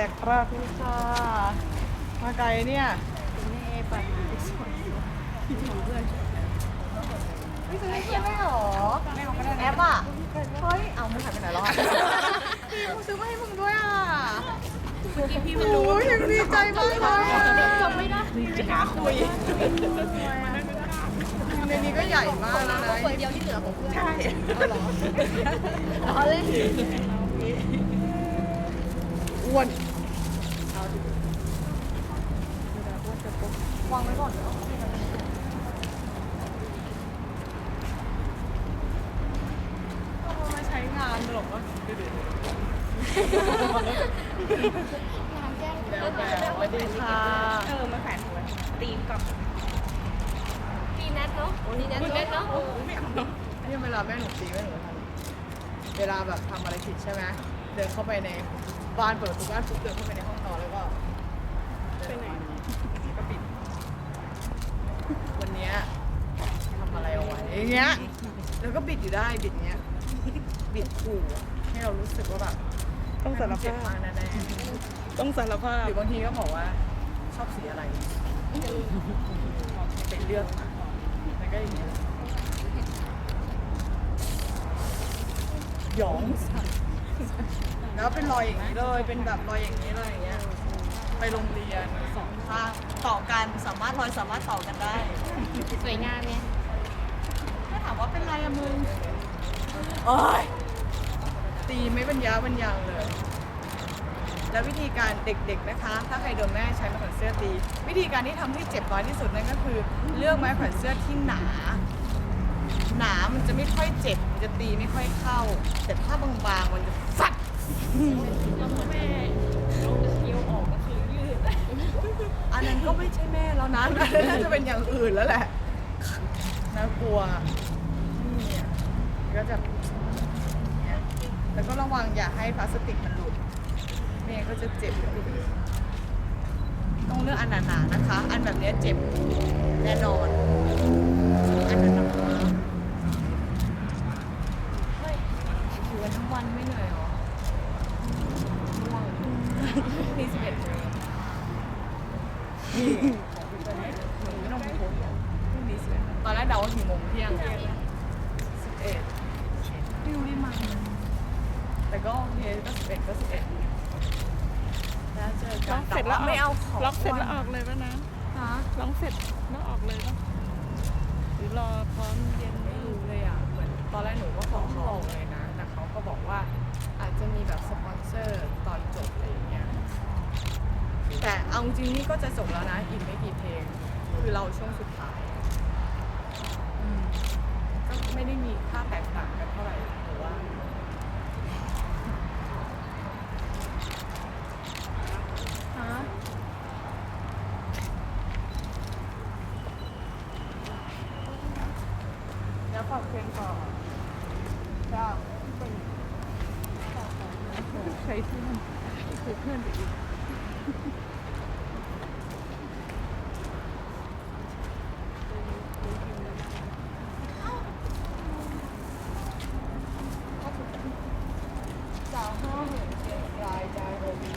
แต่กราบนี่ค่ะมาไกลเนี่ยแม่ปัดมาที่สวนที่ของเพื่อนไม่ซื้อให้เพื่อนไม่หรอไม่เอาก็ได้แอปอะเฮ้ยเอามึงหายไปไหนแล้วอะพี่กูซื้อมาให้มึงด้วยอะพี่ไม่รู้โอ้ยังดีใจมากเลยจำไม่ได้ไม่กล้าคุยในนี้ก็ใหญ่มากแล้วนะคนเดียวที่เหลือของเพื่อนใช่เหรอเอาเลยอ้วน วางไว้ก่อนเอามาใช้งานหรอกวะงานแจ้งแล้วแบบสวัสดีค่ะเออมาแขวนหัวตีมกับตีแนทเนาะตีแนทตีแนทเนาะไม่เอาเนอะนี่เวลาแม่หนูตีแม่หนูทำเวลาแบบทำอะไรผิดใช่ไหมเดินเข้าไปในบ้านเปิดประตูบ้านปุ๊บเดินเข้าไปในห้องนอนแล้วก็ไปไหน ก็ปิด วันเนี้ยทำอะไรเอาไว้อย่างเงี้ย แล้วก็บิดอยู่ได้บิดเงี้ย บิดขู่ให้เรารู้สึกว่าแบบต้องสารเจ็บภาพมากแน่ต้องสารภาๆพหรือบางทีก็บอกว่าชอบสีอะไรเป็นเลือกมาแล้วก็อย่างเงี้ยหยอง แล้วเป็นรอยอย่างนี้เลย เป็นแบบรอยอย่างนี้เลยอย่างเงี้ย ไปโรงเรียนสองข้างต่อกันสามารถรอยสามารถต่อกันได้ สวยงามไงถ้าถามว่าเป็นไรอะมึงโอ้ยตีไม่บรรยาบรรยังเลย แล้ววิธีการเด็กๆนะคะ ถ้าใครโดนแม่ใช้ไม้แขวนเสื้อตี วิธีการที่ทำให้เจ็บน้อยที่สุดนั่นก็คือ เลือกไม้แขวนเสื้อที่หนา หนามันจะไม่ค่อยเจ็บมันจะตีไม่ค่อยเข้า แต่ถ้าบางๆมันจะฟัดแล้วแม่เอา อันนั้นก็ไม่ใช่แม่แล้วนะน่าจะเป็นอย่างอื่นแล้วแหละน่ากลัวนี่ก็จะเนี่ยแล้วก็ระวังอย่าให้พลาสติกมันหลุดไม่งั้นก็จะเจ็บต้องเลือกอันหนาๆนะคะ อันแบบเนี้ยเจ็บแน่นอนอันหนาๆเฮ้ยอยู่กันทั้งวันไม่เหนื่อยเหรอง่วงนี่สิบเอ็ดโมง นี่ของพี่เปิ้ลเนี่ยหนูไม่ต้องไปโพสต์พรุ่งนี้สิบเอ็ดตอนแรกเดาว่าถึงโมงเที่ยงสิบเอ็ดไม่รู้ได้มา แต่ก็โอเคก็สิบเอ็ดก็สิบเอ็ดแล้วเจอกัร้อนงเสร็จแล้วไม่เอาของร้องเสร็จแล้วออกเลยป่ะนะฮะร้องเสร็จแล้วออกเลยป่ะหรือรอพร้อมเย็นไม่รู้เลยอะเหมือนตอนแรกหนูก็ฟ้องเขอเลยนะ แต่เขาก็บอกว่าอาจจะมีแบบสปอนเซอร์ตอนจบอะไรอย่างเงี้ยแต่เอาจริงๆนี่ก็จะจบแล้วนะอีกไม่กี่เพลง คือเราช่วงสุดท้ายอืมก็ไม่ได้มีค่าแตกต่างกันเท่าไหร่หรือว่า ฮะแล้วฝากเพลงก่อนจ้า ใช้เพื่อนคือเพื่อนไปอีก สาวห้าหมื่นเจ็ดรายใจโรบี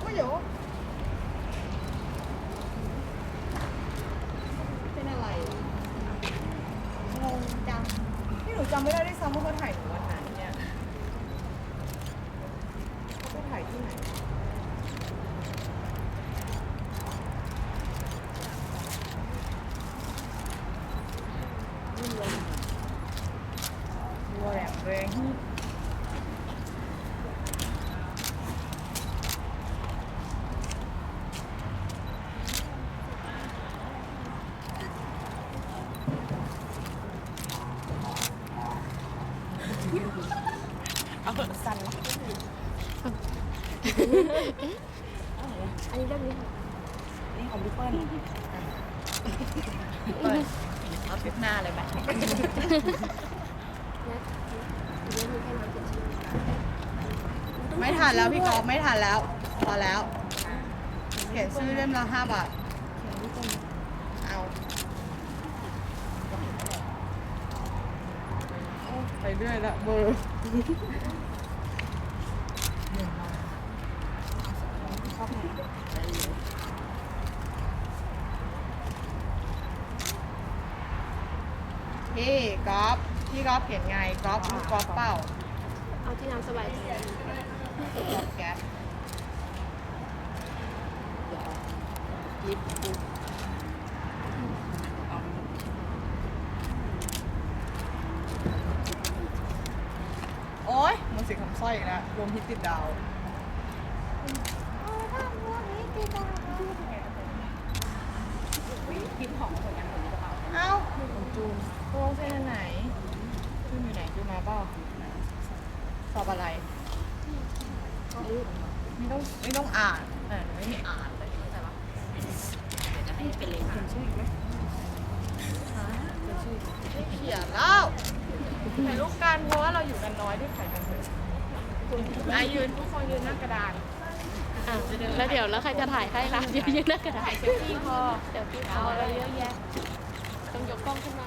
โอ้ยโยเป็นอะไร งงจังนี่หนูจำไม่ได้ด้วยซ้ำว่าเขาถ่ายหนูวันไหนเนี่ยเขาไปถ่ายที่ไหน วัวแหลมแรงเอาสั่นละ อันนี้ได้ไหมนี่ของพี่เปิ้ลเปิ้ลเอาคลิปหน้าเลยไหมแนทเดี๋ยวมีแค่น้ำเป็นชิ้นไม่ทันแล้วพี่กอล์ฟไม่ทันแล้ว พอแล้ว เขียนชื่อเล่มละห้าบาทเอาไปเรื่อยละเบอร์ พี่ ก๊อฟพี่ก๊อฟเขียนไงก๊อฟลูกก๊อฟเปล่าเอาที่น้ำสบายใจก๊อฟแก๊ปยิบปุ๊บโอ๊ยมันเสียงคำสร้อยอีกแล้วรวมฮิตติดดาว เอ้าของจูนโรงเรียนอันไหนจูนอยู่ไหนจูนมา เปล่าสอบอะไร ไม่ต้องไม่ต้องอ่านเออไม่มีอ่านเลยเข้าใจปะจะให้เป็นเลขาไม่เขียนแล้วถ่ายรูปกันเพราะว่าเราอยู่กันน้อยด้วยถ่ายกันเถอะอายืนทุกคนยืนหน้ากระดานอะแล้วเดี๋ยวแล้วใครจะถ่ายให้ล่ะเดี๋ยวยืนหน้ากระดาษถ่ายเซลฟี่พอเดี๋ยวพี่เอาเราเยอะแยะต้องยกกล้องขึ้นมา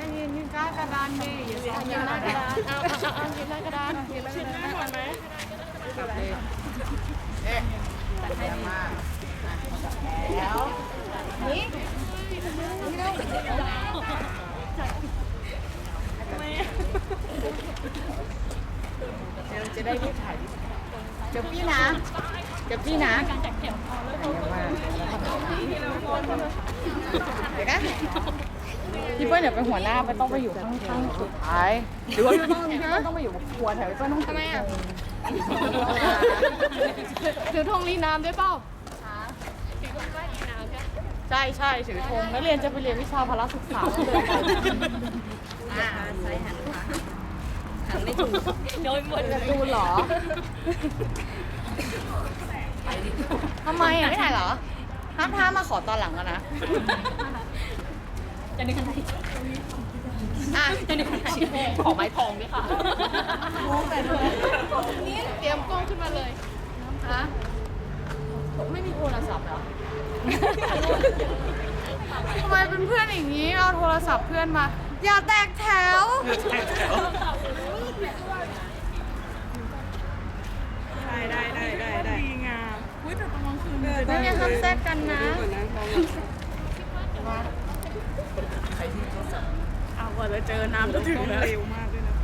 ด้วยยืนยืนยืนกล้ากระดานดิอย่าเสียอะงยืยืนหน้ากระดานนเอาเอาเอายืนหน้ากระดานยืนหน้ากระดานเอ๊ะตัดให้มาแล้วนี่เดี๋ยวจะได้รูปถ่ายดิเดี๋ยวพี่นะเดี๋ยวพี่นะเดี๋ยวกัน พี่เปิ้ลเดี๋ยวเป็นหัวหน้าไม่ต้องไปอยู่ข้างๆสุดท้ายหรือว่าพี่ต้องพี่เปิ้ลต้องไปอยู่ครัวแถวพี่เปิ้ลต้องทำไมอะถือธงลีน้ำด้วยเปล่าใช่ใช่ถือธงนักเรียนจะไปเรียนวิชาพละศึกษาเลยอ่าใส่หันค่ะหันไม่ถูกโดยหมดจะดูเหรอทำไมอะไม่ถ่ายเหรอห้ามท้ามาขอตอนหลังแล้วนะ จะนึกอะไรอะจะนึกอะไรขอไม้ทองด้วยค่ะนี่เตรียมกล้องขึ้นมาเลยฮะไม่มีโทรศัพท์เหรอทำไมเป็นเพื่อนอย่างนี้เอาโทรศัพท์เพื่อนมา อย่าแตกแถวได้ได้ได้ได้ได้ดีงามอุ้ยแต่ตอนกลางคืนมันจะไม่ได้อย่าทำแซกกันนะ ก ว่านั้นเอากว่าจะเจอน้ำจะถึงแล้ว เร็วมากด้วยนะ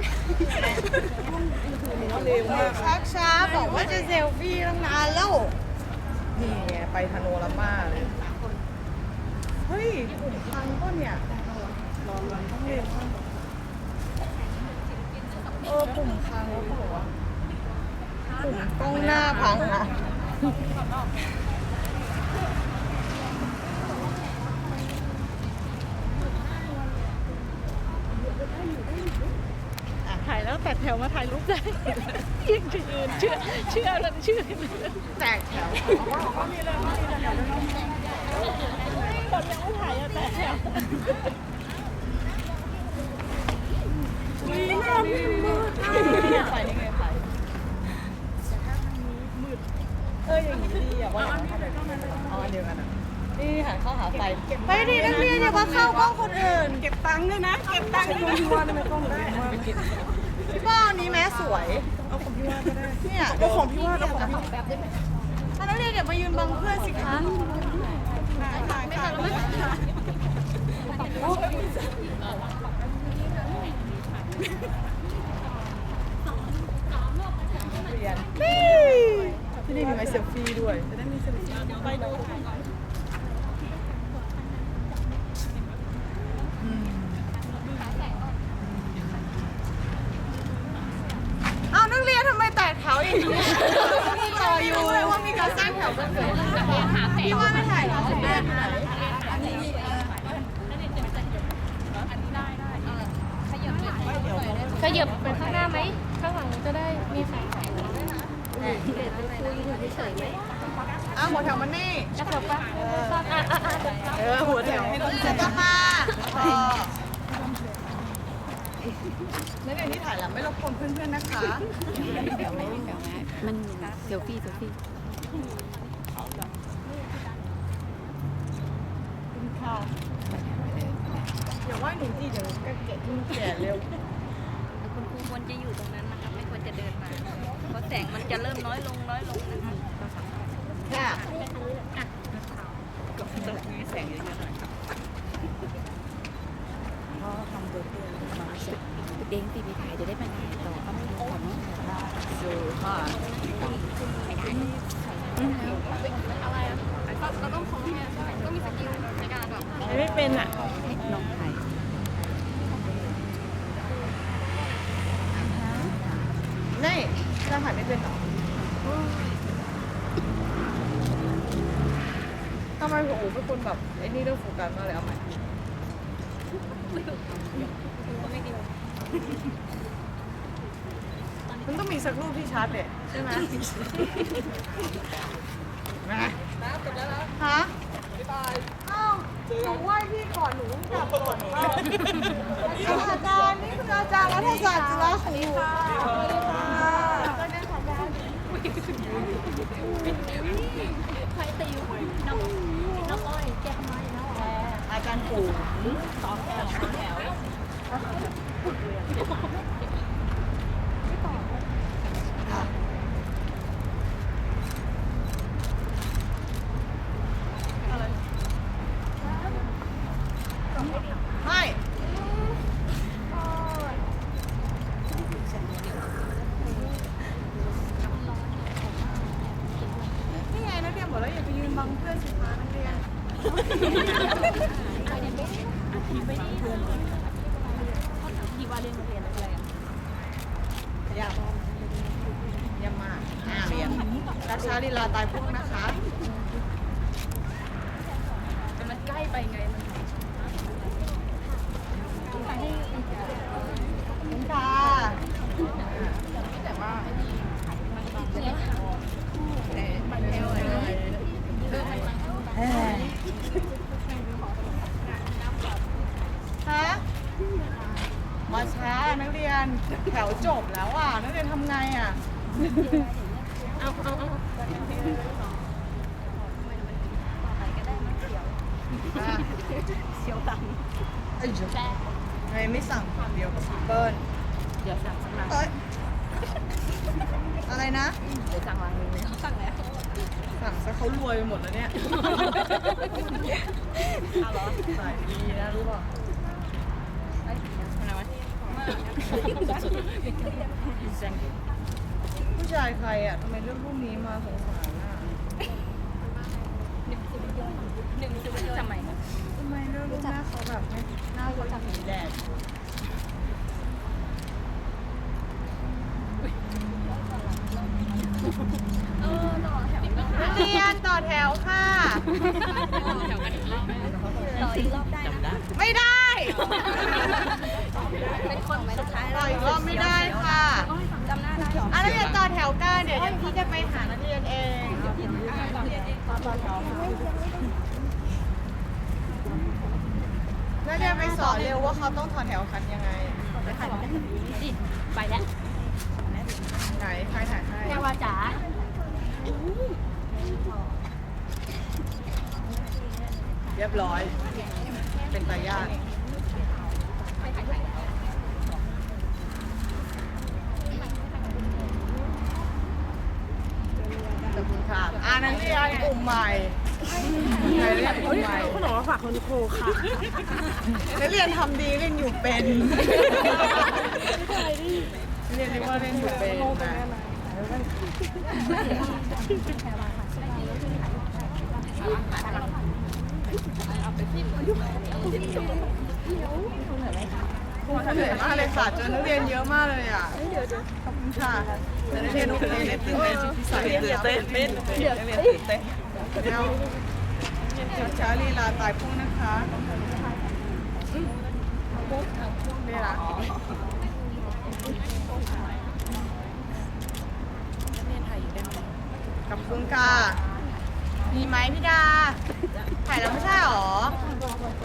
เร็วมากชักช้าบอกว่าจะเซลฟี่ตั้งนานแล้ว นี่ไงไปพาโนรามาเลยเฮ้ยพังก็เนี่ยลองลองต้องเร็วมากเออปุ่มพังแล้วปุ่มกล้องหน้าพังอะ ถ่ายแล้วแต่แถวมาถ่ายรูปได้ยิ่งจะยืนเชื่อเชื่อแล้วเชื่อแตกแถวคนยังไม่ถ่ายอะแต่แถวอุ้ยน้ำมืดใส่ยังไงใส่เอออย่างนี้ดีอะว่าเอาอันเดียวกันอะนี่หันเข้าหาไฟไปดินักเรียนอย่ามาเข้ากล้องคนอื่น เก็บตังค์ด้วยนะ เก็บตังค์ด้วยพี่ว่าทำไมกล้องได้ พี่าอันนี้แม้สวย เอาของพี่ว่าก็ได้ เนี่ยเอาของพี่ว่าเอาของพี่ถ้านักเรียนอย่ามายืนบังเพื่อนสิคะถ่ายถ่ายถ่ายเรียนนี่ที่นี่มีไม้เซลฟี่ด้วยจะได้มีเซลฟี่ไปดูถ่าย เอานักเรียนทำไมแตกแถวอย่างนี้มีรออยู่ว่ามีการสร้างแถวกันเกิด พี่ว่าไม่ถ่ายเหรอเรียนไหนขยับไปข้างหน้าไหม ข้างหลังจะได้มีแสงแสงด้วยนะเด็กคุยอยู่เฉยๆไหมอะหัวแถวมันนี่ จะเถิบปะอะอะอะเออหัวแถวให้ต้องจะต้องมาพอนักเรียนที่ถ่ายหลังไม่รบกวนเพื่อนๆนะคะ มันเซลฟี่เซลฟี่ ค่ะ อย่าว่าหนูจีเดี๋ยวก็เก็บมึงแก่เร็วควรจะอยู่ตรงนั้นนะคะไม่ควรจะเดินมาเพราะแสงมันจะเริ่มน้อยลงน้อยลงนะคะค่ะตรงนี้แสงเยอะๆหน่อยพ่อทำตัวเพื่อนมาเสร็จเด้งปีไปถ่ายจะได้ไปถ่ายต่อก็ไม่รู้ก่อนว่าดูค่ะอะไรอะก็เราต้องคงแค่ก็มีสกิลในการแบบ ไม่เป็นอะน้องถ่ายนี่จะถ่ายไม่เป็นเหรอทำไมโอ้โหเป็นคนแบบไอ้นี่เรื่องโฟกัสมากเลยเอาใหม่มันต้องมีสักรูปที่ชัดเลยใช่ไหมมาจบแล้วนะฮะบ๊ายบายอ้าว หนูไหว้พี่ก่อนหนูกลับก่อนว่าอาจารย์นี่คืออาจารย์รัฐศาสตร์จุฬาของหนูค่ะสวัสดีค่ะก็ได้ค่ะอาจารย์ใครตีน้องน้องอ้อยแกทำไมเนาะอาจารย์ปู่สองแถวสองแถว อะไรไม่นี่ไงนักเรียนบอกแล้วอย่าไปยืนบังเพื่อนสิคะนักเรียน ที่ว่าเรียนเรียนอะไรอะ ยากเยี่ยมมากอ่าเรียนรัชชาลีลาตายพวกนะคะ แต่มันใกล้ ไปไงมันคุณค่ะแต่ว่าฮะมาช้านักเรียนแถวจบแล้วอะนักเรียนทำไงอะ เอาเอาเอา อะ เสียวตัง เอ้ย ทำไมไม่สั่งเดียวกับซิปเปิลเดี๋ยวสั่งสักหน่อยเอ้ยอะไรนะ เดี๋ยวสั่งรังนึงเลยสั่งแล้วสั่งซะเขารวยไปหมดแล้วเนี่ยเอาเหรอสายดีนะรู้ป่ะอะไรวะผู้ชายใครอะทำไมเรื่องพวกนี้มาสงสารอะ หนึ่งสิบยนหนึ่งสิบยนทำไมทำไมเรื่องหน้าเขาแบบไม่หน้าเขาจับหนีแดดเออต่อแถวนักเรียนต่อแถวค่ะ ต่ออีกรอบได้นะไม่ได้ เป็นคนสุดท้ายต่ออีกรอบไม่ได้ค่ะจำหน้าได้หรออะนักเรียนต่อแถวกันเดี๋ยวเดี๋ยวพี่จะไปหานักเรียนเองนักเรีย นไปสอนเร็วว่าเขาต้องต่อแถวกันยังไงดิไปแล้วไหนใครถ่ายให้แค่ว่าจ๋าเรียบร้อย เป็นตายาทขอบคุณค่ะอ่านักเรียนกลุ่มใหม่นักเรียนกลุ่มใหม่ขนมมา ฝากคุณครูค่ะนักเรียนทำดีเล่นอยู่เป็นนักเรียนเรียกว่าเล่นอยู่เป็นนะเหนื่อยมากเลยค่ะเจอนักเรียนเยอะมากเลยอะขอบคุณค่ะแต่นักเรียนโอเคเลยตื่นเต้นสุดที่ใส่ตื่นเต้นเต้นเรียนตื่นเต้น ช้าช้าลีลาตายพุ่งนะคะนี่ละขอบคุณกามีไหมพี่ดา ถ่ายแล้วไม่ใช่หรอ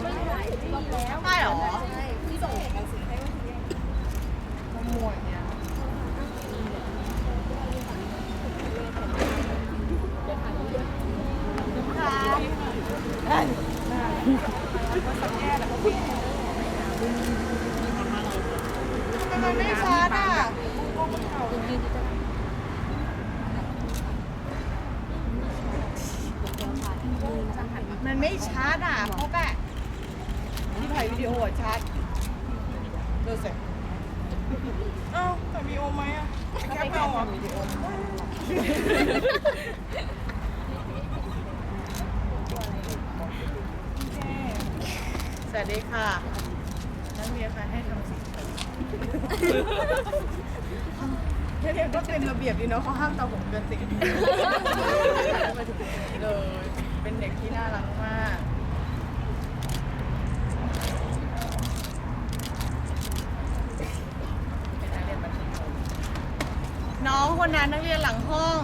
ไม่ใช่หรอขโมยเนี่ยทำไมำไมไม่ชาร์จอะ ยืนอยู่ตรงนั้น มันไม่ชาร์จอะเพราะแบะที่ถ่ายวิดีโออะชาร์จดูสิเอ้าแต่วิดีโอไหมอะแค่เอาอะวิดีโอ สวัสดีค่ะนักเรียนค่ะให้ทำสิ่งนี้นักเรียนก็เป็นระเบียบดีเนาะเขาห้ามตาผมเกินสิบเลยเป็นเด็กที่น่ารักมาก เป็นนักเรียนมัธยมน้อง คนนั้นนักเรียนหลังห้อง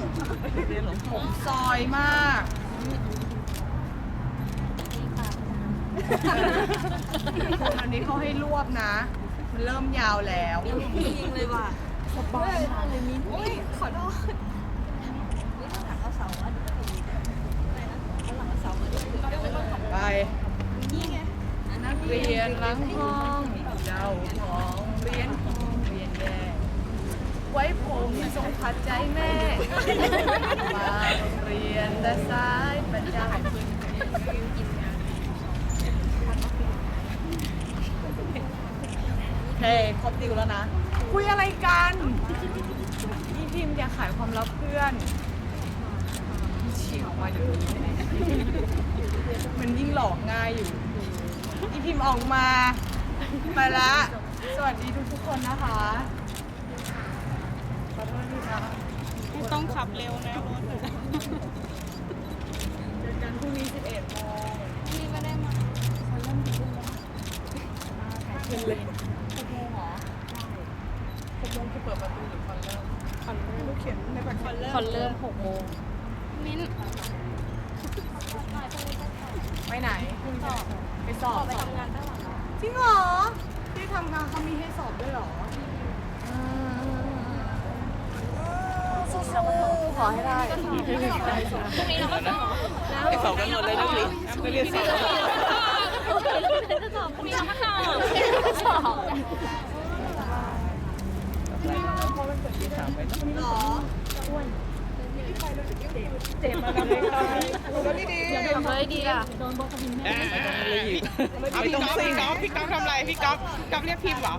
ผมซอยมาก อันนี้เขาให้รวบนะ มันเริ่มยาวแล้วจริงเลยว่ะอุ้ยขอโทษไปนักเรียนหลังห้องเจ้าของเรียนห้องเรียนแย่ ไว้ผมทรงขัดใจแม่มาโรงเรียนแต่สายประจำเฮ้ครบดิวแล้วนะ คุยอะไรกันพี่พิมพ์อย่าขายความลับเพื่อนฉีกออกมาเดี๋ยวนี้มันยิ่งหลอกง่ายอยู่ อีพิมพ์ออกมาไปละ สวัสดีทุกทุกๆคนนะคะขอโทษทีนะ ต้องขับเร็วนะรถเจอกันพรุ่งนี้11โมงพี่ไม่ได้มาขึ้นเลย6โมงเหรอ6โมงคือเปิดประตูหรือคอนเริ่มคอนเริ่มลูกเขียนในบัตรคอนเริ่มคอนเริ่มหกโมงมิ้นไปไหนไปสอบไปทำงานไต้หวันเหรอจริงเหรอที่ทำงานเขามีให้สอบด้วยเหรอ สู้ๆขอให้ได้พรุ่งนี้เราก็สอบไปสอบกันหมดเลยนะสิไปเรียนสอบจะสอบพรุ่งนี้เราก็สอบสอบหรอเจ็บมาแล้วไหมคะทำเลยดีอะพี่ก๊อฟพี่ก๊อฟพี่ก๊อฟทำไรพี่ก๊อฟก๊อฟเรียกพิมพ์เหรอ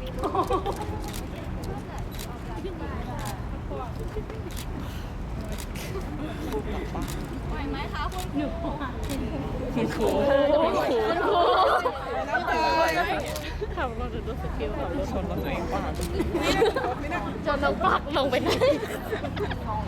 ไหวไหมคะคุณคุณครูคุณครูน้ำตาลขับรถหรือรถสกิลขับรถชนรถตัวเองป่ะจนน้องปักลงไปไหนของ